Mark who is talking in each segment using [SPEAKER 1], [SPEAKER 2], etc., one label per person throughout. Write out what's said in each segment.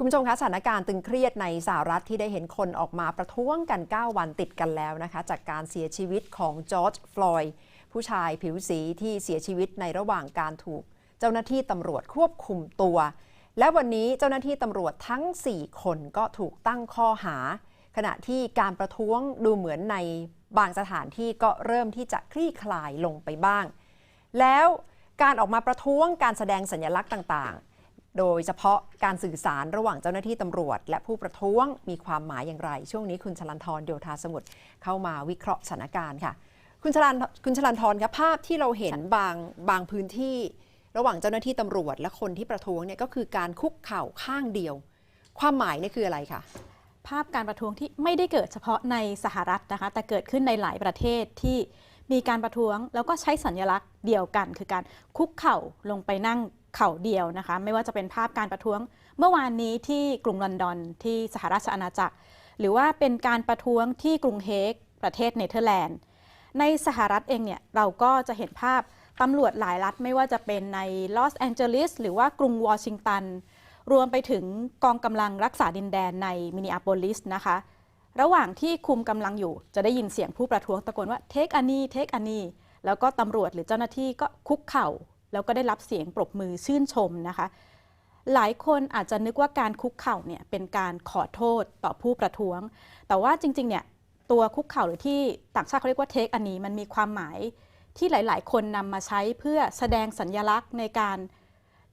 [SPEAKER 1] คุณผู้ชมคะสถานการณ์ตึงเครียดในสหรัฐที่ได้เห็นคนออกมาประท้วงกัน 9 วันติดกันแล้วนะคะ จากการเสียชีวิตของจอร์จฟลอยด์ผู้ชายผิวสีที่เสียชีวิตในระหว่างการถูก เจ้าหน้าที่ตำรวจควบคุมตัว และวันนี้เจ้าหน้าที่ตำรวจทั้ง 4 คนก็ถูกตั้งข้อหา ขณะที่การประท้วงดูเหมือนในบางสถานที่ก็เริ่มที่จะคลี่คลายลงไปบ้าง แล้วการออกมาประท้วงการแสดงสัญลักษณ์ต่าง โดยเฉพาะการสื่อสารระหว่างเจ้าหน้าที่ตำรวจ และผู้ประท้วงมีความหมายอย่างไร ช่วงนี้คุณชลันทรโยธาสมุทรเข้ามาวิเคราะห์สถานการณ์ค่ะ คุณชลันคุณชลันทรครับภาพที่เราเห็นบางบางพื้นที่ ระหว่างเจ้าหน้าที่ตำรวจ และคนที่ประท้วงเนี่ยก็คือการคุกเข่าข้างเดียว ความหมายนี่คืออะไรคะ
[SPEAKER 2] ภาพการประท้วงที่ไม่ได้เกิดเฉพาะในสหรัฐนะคะ แต่เกิดขึ้นในหลายประเทศที่มีการประท้วงแล้วก็ใช้สัญลักษณ์เดียวกัน คือการคุกเข่าลงไปนั่ง เข่าเดียวนะคะ ไม่ว่าจะเป็นภาพการประท้วงเมื่อวานนี้ที่กรุงลอนดอนที่สหราชอาณาจักร หรือว่าเป็นการประท้วงที่กรุงเฮกประเทศเนเธอร์แลนด์ ในสหรัฐเองเนี่ยเราก็จะเห็นภาพตำรวจหลายรัฐไม่ว่าจะเป็นในลอสแองเจลิสหรือว่ากรุงวอชิงตัน รวมไปถึงกองกำลังรักษาดินแดนในมินนิอาโปลิสนะคะ ระหว่างที่คุมกำลังอยู่จะได้ยินเสียงผู้ประท้วงตะโกนว่าเทคอันนี้เทคอันนี้แล้วก็ตำรวจหรือเจ้าหน้าที่ก็คุกเข่า แล้วก็ได้รับเสียงปรบมือชื่นชมนะคะ หลายคนอาจจะนึกว่าการคุกเข่าเนี่ยเป็นการขอโทษต่อผู้ประท้วง แต่ว่าจริงๆเนี่ยตัวคุกเข่าหรือที่ต่างชาติเขาเรียกว่าเทคอันนี้มันมีความหมายที่หลาย ๆ คนนำมาใช้เพื่อแสดงสัญญลักษณ์ในการ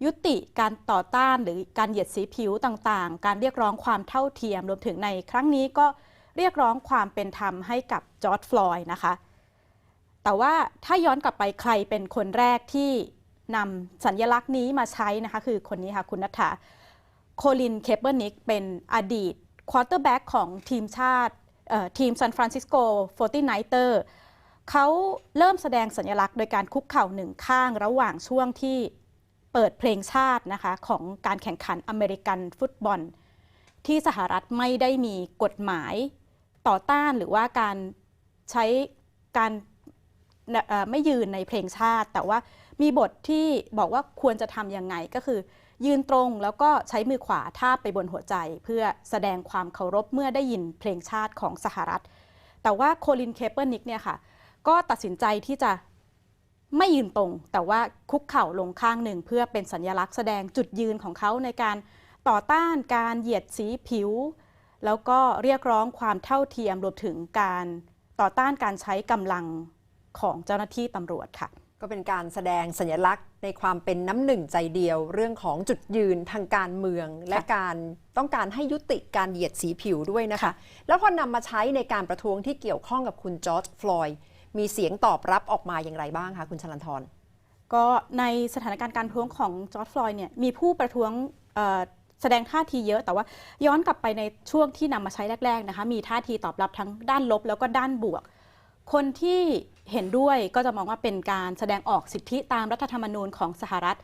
[SPEAKER 2] ยุติการต่อต้านหรือการเหยียดสีผิวต่างๆ การเรียกร้องความเท่าเทียม รวมถึงในครั้งนี้ก็เรียกร้องความเป็นธรรมให้กับจอร์ดฟลอยด์นะคะ แต่ว่าถ้าย้อนกลับไปใครเป็นคนแรกที่ นำสัญญลักษณ์นี้มาใช้นะคะคือคนนี้ค่ะคุณนัทธาโคลินเคเบิลนิกเป็นอดีตควอเตอร์แบ็กของทีมชาติทีมซานฟรานซิสโก 49er เขาเริ่มแสดงสัญลักษณ์โดยการคุกเข่าหนึ่งข้างระหว่างช่วงที่เปิดเพลงชาตินะคะของการแข่งขันอเมริกันฟุตบอล ที่สหรัฐไม่ได้มีกฎหมายต่อต้านหรือว่าการใช้การไม่ยืนในเพลงชาติ แต่ว่า มีบทที่บอกว่าควรจะทำยังไงก็คือ ยืนตรงแล้วก็ใช้มือขวาทาบไปบนหัวใจ เพื่อแสดงความเคารพเมื่อได้ยินเพลงชาติของสหรัฐ แต่ว่าโคลินเคเปอร์นิกเนี่ยค่ะก็ตัดสินใจที่จะไม่ยืนตรง แต่ว่าคุกเข่าลงข้างหนึ่ง เพื่อเป็นสัญลักษณ์แสดงจุดยืนของเขาในการต่อต้านการเหยียดสีผิว แล้วก็เรียกร้องความเท่าเทียมรวมถึงการต่อต้านการใช้กำลังของเจ้าหน้าที่ตำรวจค่ะ
[SPEAKER 1] ก็เป็นการแสดงสัญลักษณ์ในความเป็นน้ำหนึ่งใจเดียว เรื่องของจุดยืนทางการเมือง และการต้องการให้ยุติการเหยียดสีผิวด้วยนะคะ แล้วพอนำมาใช้ในการประท้วงที่เกี่ยวข้องกับคุณจอร์จฟลอยด์มีเสียงตอบรับออกมาอย่างไรบ้างคะคุณชลันทร
[SPEAKER 2] ก็ในสถานการณ์การประท้วงของจอร์จฟลอยด์เนี่ยมีผู้ประท้วงแสดงท่าทีเยอะแต่ว่าย้อนกลับไปในช่วงที่นำมาใช้แรกๆนะคะมีท่าทีตอบรับทั้งด้านลบแล้วก็ด้านบวก คนที่เห็นด้วยก็จะมองว่าเป็นการแสดงออกสิทธิตามรัฐธรรมนูญของสหรัฐ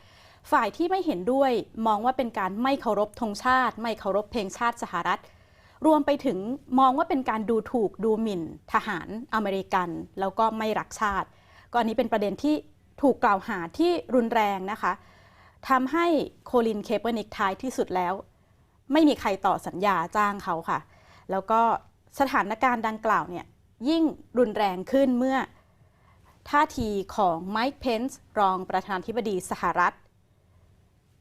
[SPEAKER 2] ฝ่ายที่ไม่เห็นด้วยมองว่าเป็นการไม่เคารพธงชาติ ไม่เคารพเพลงชาติสหรัฐ รวมไปถึงมองว่าเป็นการดูถูกดูหมิ่น ทหารอเมริกัน แล้วก็ไม่รักชาติ ก็อันนี้เป็นประเด็นที่ถูกกล่าวหาที่รุนแรงนะคะทำให้โคลินเคเปอร์นิกท้ายที่สุดแล้ว ไม่มีใครต่อสัญญาจ้างเขาค่ะ แล้วก็สถานการณ์ดังกล่าวเนี่ย ยิ่งรุนแรงขึ้นเมื่อท่าทีของไมค์เพนส์รองประธานาธิบดีสหรัฐ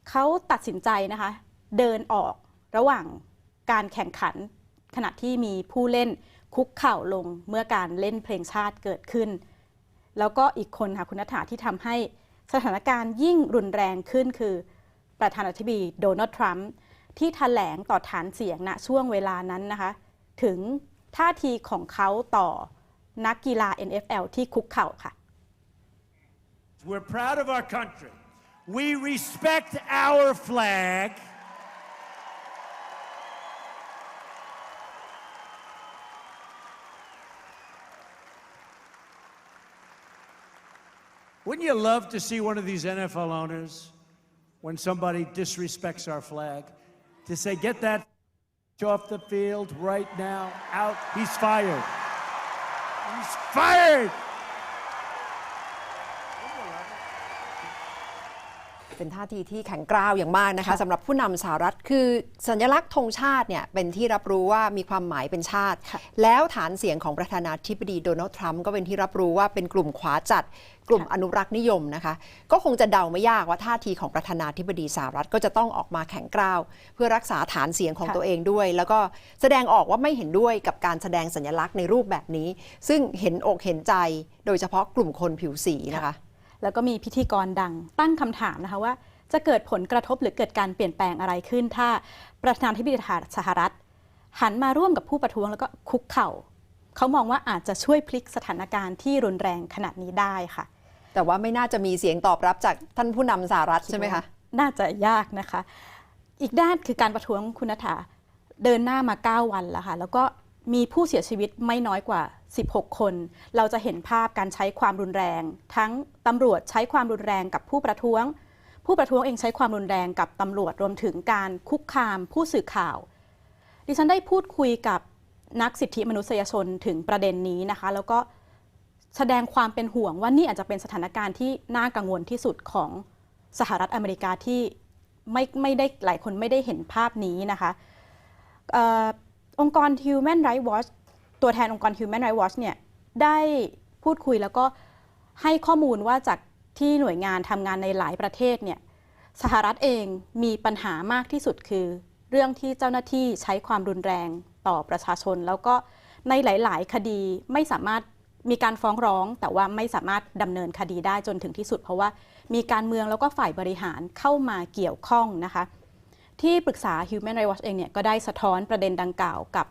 [SPEAKER 2] เขาตัดสินใจนะคะ เดินออกระหว่างการแข่งขัน ขณะที่มีผู้เล่นคุกเข่าลงเมื่อการเล่นเพลงชาติเกิดขึ้น แล้วก็อีกคนค่ะคุณนัฐาที่ทำให้สถานการณ์ยิ่งรุนแรงขึ้นคือประธานาธิบดีโดนัลด์ทรัมป์ที่แถลงต่อฐานเสียงณช่วงเวลานั้นนะคะ ถึง ท่าทีของเขาต่อนักกีฬา NFL ที่คุกเข่าค่ะ
[SPEAKER 3] We're proud of our country. We respect our flag. Wouldn't you love to see one of these NFL owners, when somebody disrespects our flag, to say, get that off the field right now, out, he's fired. He's fired!
[SPEAKER 1] เป็นท่าทีที่แข็งกร้าวอย่างมากนะคะ
[SPEAKER 2] ค่ะ
[SPEAKER 1] สำหรับผู้นำสหรัฐคือสัญลักษณ์ธงชาติเนี่ยเป็นที่รับรู้ว่ามีความหมายเป็นชาติ
[SPEAKER 2] ค่ะ
[SPEAKER 1] แล้วฐานเสียงของประธานาธิบดีโดนัลด์ทรัมป์ก็เป็นที่รับรู้ว่าเป็นกลุ่มขวาจัด กลุ่มอนุรักษ์นิยมนะคะ ก็คงจะเดาไม่ยากว่าท่าทีของประธานาธิบดีสหรัฐก็จะต้องออกมาแข็งกร้าว เพื่อรักษาฐานเสียงของ
[SPEAKER 2] ค่ะ
[SPEAKER 1] ตัวเองด้วย แล้วก็แสดงออกว่าไม่เห็นด้วยกับการแสดงสัญลักษณ์ในรูปแบบนี้ ซึ่งเห็นอกเห็นใจ โดยเฉพาะกลุ่มคนผิวสีนะคะ
[SPEAKER 2] แล้วก็มีพิธีกรดังตั้งคำถามนะคะว่า จะเกิดผลกระทบหรือเกิดการเปลี่ยนแปลงอะไรขึ้น ถ้าประธานาธิบดีสหรัฐ หันมาร่วมกับผู้ประท้วงแล้วก็คุกเข่าเขามองว่าอาจจะช่วยพลิกสถานการณ์ที่รุนแรงขนาดนี้ได้ค่ะ
[SPEAKER 1] แต่ว่าไม่น่าจะมีเสียงตอบรับจากท่านผู้นำสหรัฐใช่ไหมคะ
[SPEAKER 2] น่าจะยากนะคะ อีกด้านคือการประท้วงคุณนัฐาเดินหน้ามา 9 วันแล้วค่ะ แล้วก็ มีผู้เสียชีวิตไม่น้อยกว่า 16 คน เราจะเห็นภาพการใช้ความรุนแรง ทั้งตำรวจใช้ความรุนแรงกับผู้ประท้วง ผู้ประท้วงเองใช้ความรุนแรงกับตำรวจรวมถึงการคุกคามผู้สื่อข่าว ดิฉันได้พูดคุยกับนักสิทธิมนุษยชนถึงประเด็นนี้นะคะ แล้วก็แสดงความเป็นห่วงว่านี่อาจจะเป็นสถานการณ์ที่น่ากังวลที่สุดของสหรัฐอเมริกาที่ไม่ไม่ได้หลายคนไม่ได้เห็นภาพนี้นะคะ องค์กร Human Rights Watch ตัวแทนองค์กร Human Rights Watch เนี่ยได้พูดคุยแล้วก็ให้ข้อมูลว่าจากที่หน่วยงานทำงานในหลายประเทศเนี่ยสหรัฐเองมีปัญหามากที่สุดคือ เรื่องที่เจ้าหน้าที่ใช้ความรุนแรงต่อประชาชน แล้วก็ในหลาย ๆ คดีไม่สามารถมีการฟ้องร้อง แต่ว่าไม่สามารถดำเนินคดีได้จนถึงที่สุด เพราะว่ามีการเมืองแล้วก็ฝ่ายบริหารเข้ามาเกี่ยวข้องนะคะ ที่ปรึกษา Human Rights Watch เองเนี่ยก็ได้สะท้อนประเด็นดังกล่าวกับ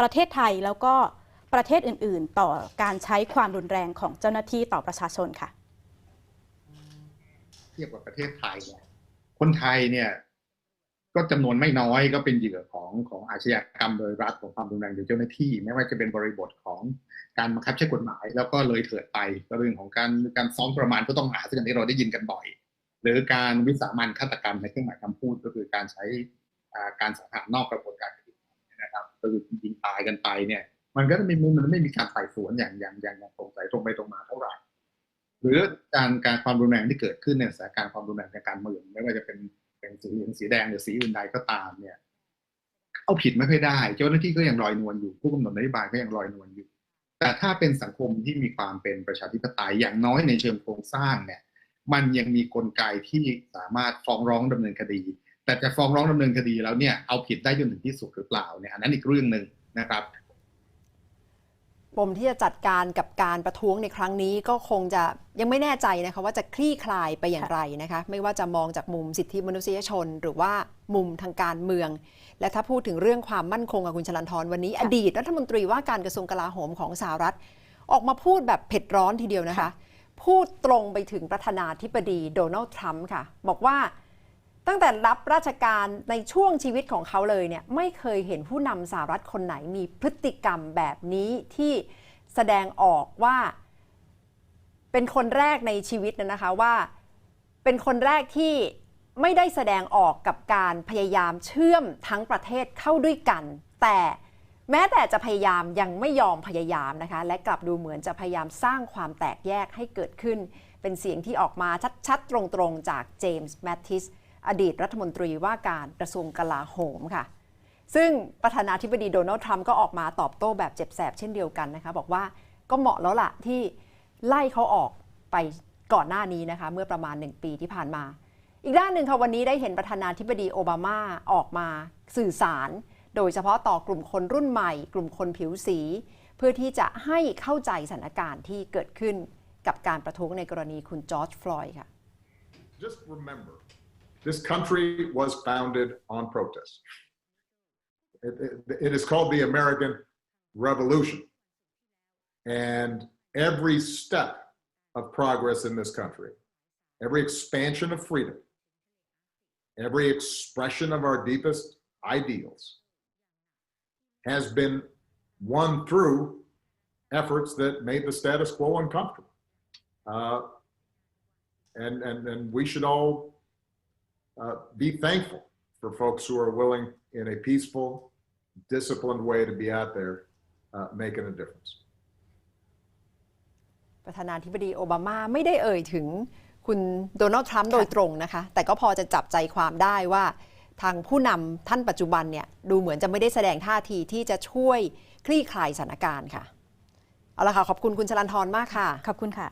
[SPEAKER 2] ประเทศไทยแล้วก็ประเทศอื่น ๆ ต่อการใช้ความรุนแรงของเจ้าหน้าที่ต่อประชาชนค่ะ
[SPEAKER 4] เทียบกับประเทศไทยเนี่ยคนไทยเนี่ยก็จำนวนไม่น้อยก็เป็นเหยื่อของของอาชญากรรมโดยรัฐของความรุนแรงโดยเจ้าหน้าที่ ไม่ว่าจะเป็นบริบทของการบังคับใช้กฎหมาย แล้วก็เลยเถิดไปก็เรื่องของการการซ้อมประมาณผู้ต้องหาซึ่งอันนี้เราได้ยินกันบ่อย หรือการวิสามันฆาตกรรมในเครื่องหมายคำพูดก็คือการใช้การสังหารนอกกระบวนการคดีนะครับก็คือยิงตายกันไปเนี่ย มันก็ไม่มีมันไม่มีการไต่สวนอย่างอย่างอย่างอย่างตรงไปตรงไปตรงมาเท่าไหร่ หรือการการความรุนแรงที่เกิดขึ้นในสถานการณ์ความรุนแรงทางการเมืองไม่ว่าจะเป็นเป็นสีเหลืองสีแดงหรือสีอื่นใดก็ตามเนี่ยเอาผิดไม่ค่อยได้เจ้าหน้าที่ก็ยังลอยนวลอยู่ผู้กำหนดนโยบายก็ยังลอยนวลอยู่ แต่ถ้าเป็นสังคมที่มีความเป็นประชาธิปไตยอย่างน้อยในเชิงโครงสร้างเนี่ย มันยังมีกลไกที่สามารถฟ้องร้องดำเนินคดี แต่จะฟ้องร้องดำเนินคดีแล้วเนี่ยเอาผิดได้จนถึงที่สุดหรือเปล่าเนี่ยอันนั้นอีกเรื่องหนึ่งนะครับ
[SPEAKER 1] ปมที่จะจัดการกับการประท้วงในครั้งนี้ก็คงจะยังไม่แน่ใจนะคะว่าจะคลี่คลายไปอย่างไรนะคะไม่ว่าจะมองจากมุมสิทธิมนุษยชน หรือว่ามุมทางการเมือง และถ้าพูดถึงเรื่องความมั่นคงกับคุณชลันทรวันนี้ อดีตรัฐมนตรีว่าการกระทรวงกลาโหมของสหรัฐ ออกมาพูดแบบเผ็ดร้อนทีเดียวนะคะ พูดตรงไปถึงประธานาธิบดีโดนัลด์ทรัมป์ค่ะ บอกว่าตั้งแต่รับราชการในช่วงชีวิตของเขาเลยเนี่ยไม่เคยเห็นผู้นำสหรัฐคนไหนมีพฤติกรรมแบบนี้ที่แสดงออกว่าเป็นคนแรกในชีวิตนะนะคะว่า เป็นคนแรกที่ไม่ได้แสดงออกกับการพยายามเชื่อมทั้งประเทศเข้าด้วยกัน แต่ แม้แต่จะพยายามยังไม่ยอมพยายามนะคะ และกลับดูเหมือนจะพยายามสร้างความแตกแยกให้เกิดขึ้น เป็นเสียงที่ออกมาชัดๆ ตรงๆ จากเจมส์แมททิสอดีตรัฐมนตรีว่าการกระทรวงกลาโหมค่ะ ซึ่งประธานาธิบดีโดนัลด์ทรัมป์ก็ออกมาตอบโต้แบบเจ็บแสบเช่นเดียวกันนะคะ บอกว่าก็เหมาะแล้วล่ะที่ไล่เขาออกไปก่อนหน้านี้นะคะ เมื่อประมาณ 1 ปีที่ผ่านมา อีกด้านหนึ่งค่ะวันนี้ได้เห็นประธานาธิบดีโอบามาออกมาสื่อสาร โดยเฉพาะต่อกลุ่มคนรุ่นใหม่ กลุ่มคนผิวสี เพื่อที่จะให้เข้าใจสถานการณ์ที่เกิดขึ้นกับการประท้วงในกรณีคุณจอร์จฟลอยด์ค่ะ
[SPEAKER 5] just remember this country was founded on protest. It, it- it is called the American Revolution. And every step of progress in this country, every expansion of freedom, every expression of our deepest ideals has been won through efforts that made the status quo uncomfortable. Uh, and and and we should all uh, be thankful for folks who are willing, in a peaceful, disciplined way, to be out there uh, making a difference.
[SPEAKER 1] ประธานาธิบดีโอบามาไม่ได้เอ่ยถึง คุณโดนัลด์ทรัมป์โดยตรงนะคะ แต่ก็พอจะจับใจความได้ว่า ทางผู้นำท่านปัจจุบันเนี่ยดูเหมือนจะไม่ได้แสดงท่าทีที่จะช่วยคลี่คลายสถานการณ์ค่ะ เอาละค่ะ ขอบคุณคุณชลันทรมากค่ะ
[SPEAKER 2] ขอบคุณค่ะ